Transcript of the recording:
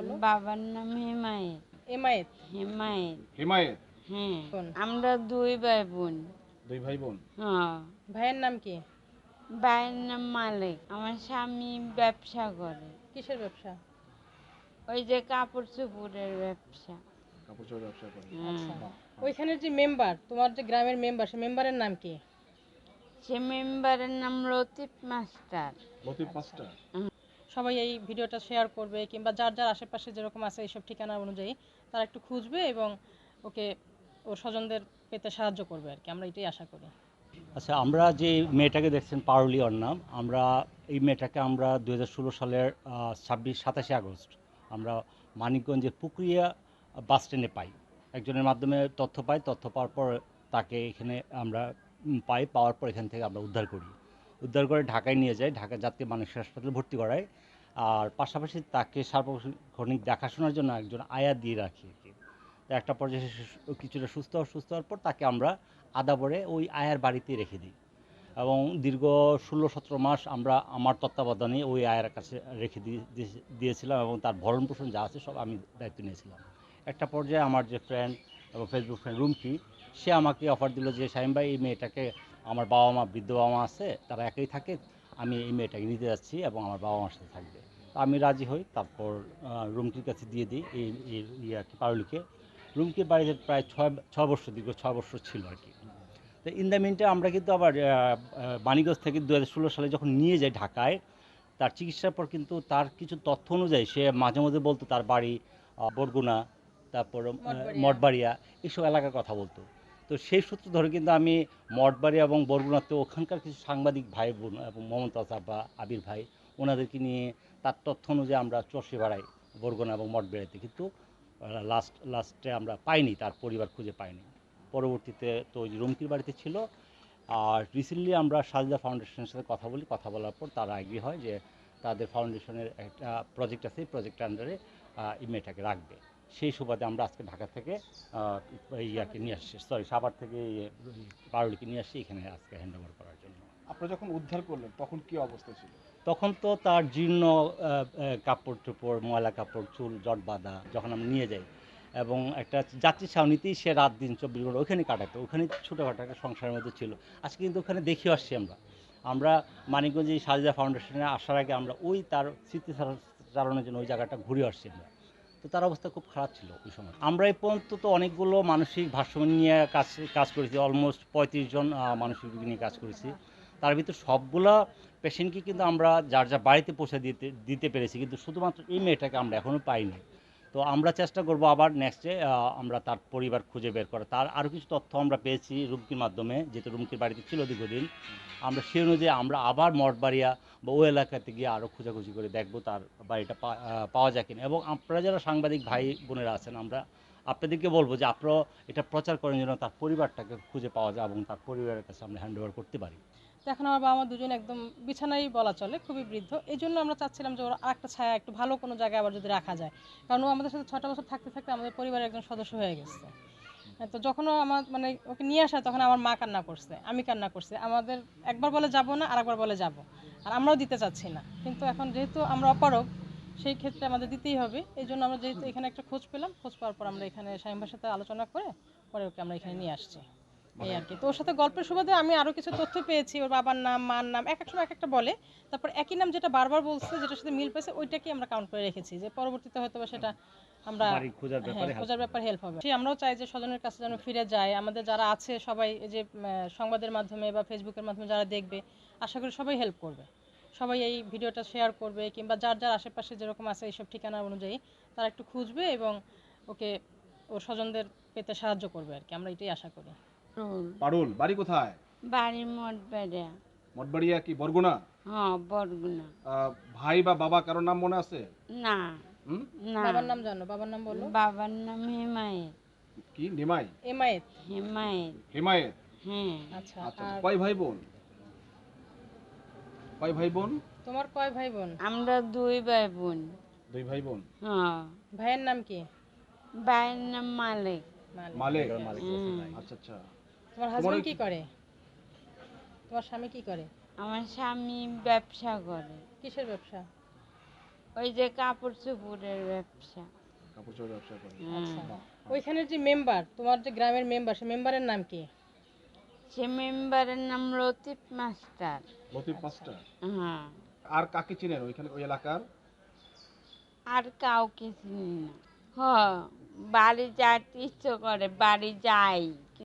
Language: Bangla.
বলো। বাবার নাম হেমায়েত। এমায়েত হেমায়েত। হেমায়েত? হ্যাঁ। আমরা দুই ভাই বোন দুই ভাই বোন হ্যাঁ। ভাইয়ের নাম কি? ভাইয়ের নাম মালিক। আমার স্বামী ব্যবসা করে। কিসের ব্যবসা? ওই যে কাপড় চোপড়ের ব্যবসা। কাপড় চোপড় ব্যবসা করে। আচ্ছা। হ্যাঁ ওইখানের যে মেম্বার তোমার যে গ্রামের মেম্বার সে মেম্বারের নাম কি? সে মেম্বারের নাম লতিফ মাস্টার। লতিফ মাস্টার? সবাই এই ভিডিওটা শেয়ার করবে কিংবা যার যার আশেপাশে যেরকম আছে এইসব ঠিকানা অনুযায়ী তারা একটু খুঁজবে এবং ওকে, ওর স্বজনদের পেতে সাহায্য করবে আর কি। আমরা এটাই আশা করি। আচ্ছা আমরা যে মেয়েটাকে দেখছেন, পারুলি ওর নাম, আমরা এই মেয়েটাকে আমরা দু ষোলো সালের ছাব্বিশ, সাতাশে আগস্ট আমরা মানিকগঞ্জের পুকুরিয়া বাস স্ট্যান্ডে পাই। একজনের মাধ্যমে তথ্য পাই, তথ্য পাওয়ার পর তাকে এখানে আমরা পাই, পাওয়ার পর এখান থেকে আমরা উদ্ধার করি। উদ্ধার করে ঢাকায় নিয়ে যায়, ঢাকা জাতীয় মানসিক হাসপাতালে ভর্তি করায়। আর পাশাপাশি তাকে সার্বক্ষণিক দেখাশোনার জন্য একজন আয়া দিয়ে রাখি একটা পর্যায়ে কিছুটা সুস্থ সুস্থ হওয়ার পর তাকে আমরা আদা আদাবরে ওই আয়ার বাড়িতেই রেখে দিই। এবং দীর্ঘ ষোলো, সতেরো মাস আমরা আমার তত্ত্বাবধানে ওই আয়ের কাছে রেখে দিয়ে, দিয়ে- দিয়েছিলাম এবং তার ভরণ পোষণ যা আছে সব আমি দায়িত্ব নিয়েছিলাম। একটা পর্যায়ে আমার যে ফ্রেন্ড এবং ফেসবুক ফ্রেন্ড রুমকি, সে আমাকে অফার দিল যে, শাহিম ভাই, এই মেয়েটাকে আমার বাবা মা বৃদ্ধ বাবা মা আছে তারা একাই থাকে আমি এই মেয়েটাকে নিতে যাচ্ছি এবং আমার বাবা মার সাথে থাকবে। তো আমি রাজি হই তারপর রুমকির কাছে দিয়ে দিই এই এই ইয়াকে পারুলিকে। রুমকির বাড়িতে প্রায় ছয় ছয় বছর দীর্ঘ ছয় বছর ছিল আর কি। তো ইন দ্য মিনটে আমরা কিন্তু আবার বাণীগঞ্জ থেকে দু হাজার ষোলো সালে যখন নিয়ে যাই ঢাকায় তার চিকিৎসার পর কিন্তু তার কিছু তথ্য অনুযায়ী সে মাঝে মধ্যে বলতো তার বাড়ি বরগুনা তারপর। মঠবাড়িয়া এইসব এলাকার কথা বলতো। তো সেই সূত্র ধরে কিন্তু আমি মঠবাড়ি এবং বরগুনাতে ওখানকার কিছু সাংবাদিক ভাই বোন এবং মমতাজ আব্বা আবির ভাই, ওনাদেরকে নিয়ে তার তথ্য অনুযায়ী আমরা চষে বেড়াই বরগুনা এবং মঠবাড়িয়াতে কিন্তু লাস্ট লাস্টে আমরা পাইনি, তার পরিবার খুঁজে পাইনি। পরবর্তীতে তো ওই রুমকির বাড়িতে ছিল। আর রিসেন্টলি আমরা সাজদা ফাউন্ডেশনের সাথে কথা বলি, কথা বলার পর তারা এগ্রি হয় যে তাদের ফাউন্ডেশনের একটা প্রজেক্ট আছে প্রজেক্টের আন্ডারে এই মেয়েটাকে রাখবে। সেই সুবাদে আমরা আজকে ঢাকা থেকে ইয়াকে নিয়ে আসছি। সরি সাভার থেকে ইয়ে, পারুলিকে নিয়ে আসছি এখানে আজকে হ্যান্ড ওভার করার জন্য। আপনারা যখন উদ্ধার করলেন তখন কি অবস্থা ছিল? তখন তো তার জীর্ণ কাপড় চোপড় ময়লা কাপড় চুল জট বাঁধা যখন আমরা নিয়ে যাই এবং একটা যাত্রী ছাউনিতেই সে রাত দিন চব্বিশ ঘণ্টা ওখানে কাটাতো ওখানে ছোটোখাটো একটা সংসারের মধ্যে ছিল। আজকে কিন্তু ওখানে দেখে আসছি আমরা। আমরা মানিকগঞ্জে এই সাজদা ফাউন্ডেশনে আসার আগে আমরা ওই তার স্মৃতি চালানোর জন্য ওই জায়গাটা ঘুরে আসছি আমরা। তো তার অবস্থা খুব খারাপ ছিল ওই সময়। আমরা এই পর্যন্ত তো অনেকগুলো মানসিক ভারসাম্য নিয়ে কাজ কাজ করেছি অলমোস্ট পঁয়ত্রিশ জন মানসিক রোগী নিয়ে কাজ করেছি। তার ভিতরে সবগুলা পেশেন্টকে কিন্তু আমরা যার যার বাড়িতে পৌঁছে দিতে দিতে পেরেছি, কিন্তু শুধুমাত্র এই মেয়েটাকে আমরা এখনও পাইনি। তো আমরা চেষ্টা করব আবার নেক্সটে আমরা তার পরিবার খুঁজে বের করা তার আরও কিছু তথ্য আমরা পেয়েছি রুমকির মাধ্যমে, যেহেতু রুমকির বাড়িতে ছিল দীর্ঘদিন। আমরা সেই অনুযায়ী আমরা আবার মঠবাড়িয়া বা ওই এলাকাতে গিয়ে আরও খোঁজাখুঁজি করে দেখব তার বাড়িটা পাওয়া যায় কিনা। এবং আপনারা যারা সাংবাদিক ভাই বোনেরা আছেন, আমরা আপনাদেরকে বলব যে আপনারা এটা প্রচার করেন যেন তার পরিবারটাকে খুঁজে পাওয়া যায় এবং তার পরিবারের কাছে আমরা হ্যান্ড করতে পারি। তো এখন আমার বাবা মা দুজন একদম বিছানায় বলা চলে, খুবই বৃদ্ধ। এই জন্য আমরা চাচ্ছিলাম যে ওর আরেকটা ছায়া একটু ভালো কোনো জায়গায় আবার যদি রাখা যায়। কারণ ও আমাদের সাথে ছটা বছর থাকতে থাকতে আমাদের পরিবারের একজন সদস্য হয়ে গেছে। তো যখন ও আমার মানে ওকে নিয়ে আসা তখন আমার মা কান্না করছে, আমি কান্না করছে। আমাদের একবার বলে যাব না, আরেকবার বলে যাব। আর আমরাও দিতে চাচ্ছি না। কিন্তু এখন যেহেতু আমরা অপারক সেই ক্ষেত্রে আমাদের দিতেই হবে। এই জন্য আমরা যেহেতু এখানে একটা খোঁজ পেলাম, খোঁজ পাওয়ার পর আমরা এখানে সাইম্বার সাথে আলোচনা করে পরে ওকে আমরা এখানে নিয়ে আসছি। এই আর কি। তো ওর সাথে গল্পের সুবাদে আমি আরও কিছু তথ্য পেয়েছি। ওর বাবার নাম মার নাম এক এক সময় এক একটা বলে। তারপর একই নাম যেটা বারবার বলছে যেটার সাথে মিল পেয়েছে ওইটাকে আমরা কাউন্ট করে রেখেছি। যে পরবর্তীতে হয়তো বা সেটা আমরা খোঁজার ব্যাপারে হ্যাঁ, হেল্প হবে। সেই আমরাও চাই যে স্বজনের কাছে যেন ফিরে যায়। আমাদের যারা আছে সবাই এই যে সংবাদের মাধ্যমে বা ফেসবুকের মাধ্যমে যারা দেখবে আশা করি সবাই হেল্প করবে। সবাই এই ভিডিওটা শেয়ার করবে কিংবা যার যার আশেপাশে যেরকম আছে এইসব ঠিকানা অনুযায়ী তারা একটু খুঁজবে এবং ওকে ওর স্বজনদের পেতে সাহায্য করবে আর কি। আমরা এটাই আশা করি। পারুল বাড়ি কোথায়? বাড়ি মোট বেড়া মঠবাড়িয়া কি বরগুনা? হ্যাঁ বরগুনা। ভাই বা বাবা কারোর নাম মনে আছে? না। না। বাবার নাম জানো? বাবার নাম বলো। বাবার নাম হিমায়ত। কি নিমাই? হিমায়ত। হিমায়ত। আচ্ছা হ্যাঁ। আচ্ছা আর কয় ভাই বোন কয় ভাই বোন তোমার কয় ভাই বোন আমরা দুই ভাই বোন দুই ভাই বোন হ্যাঁ। ভাইয়ের নাম কি? ভাইয়ের নাম মালিক। মালিক। মালিক। আচ্ছা আচ্ছা। তোমার হাজবেন্ড কি করে? তোমার স্বামী কি করে? আমার স্বামী ব্যবসা করে। কিসের ব্যবসা? ওই যে কাপড় চোপড়ের ব্যবসা। কাপড় চোপড় ব্যবসা করে। হ্যাঁ। বাহ। ওইখানের যে মেম্বার তোমার যে গ্রামের মেম্বার সে মেম্বারের নাম কি? সে মেম্বারের নাম লতিফ মাস্টার। লতিফ মাস্টার? হ্যাঁ। আর কাকে চিনেন ওইখানে ওই এলাকার? আর কাউকে চিনি না। হ বাড়ি যাইতে ইচ্ছে করে বাড়ি যাই।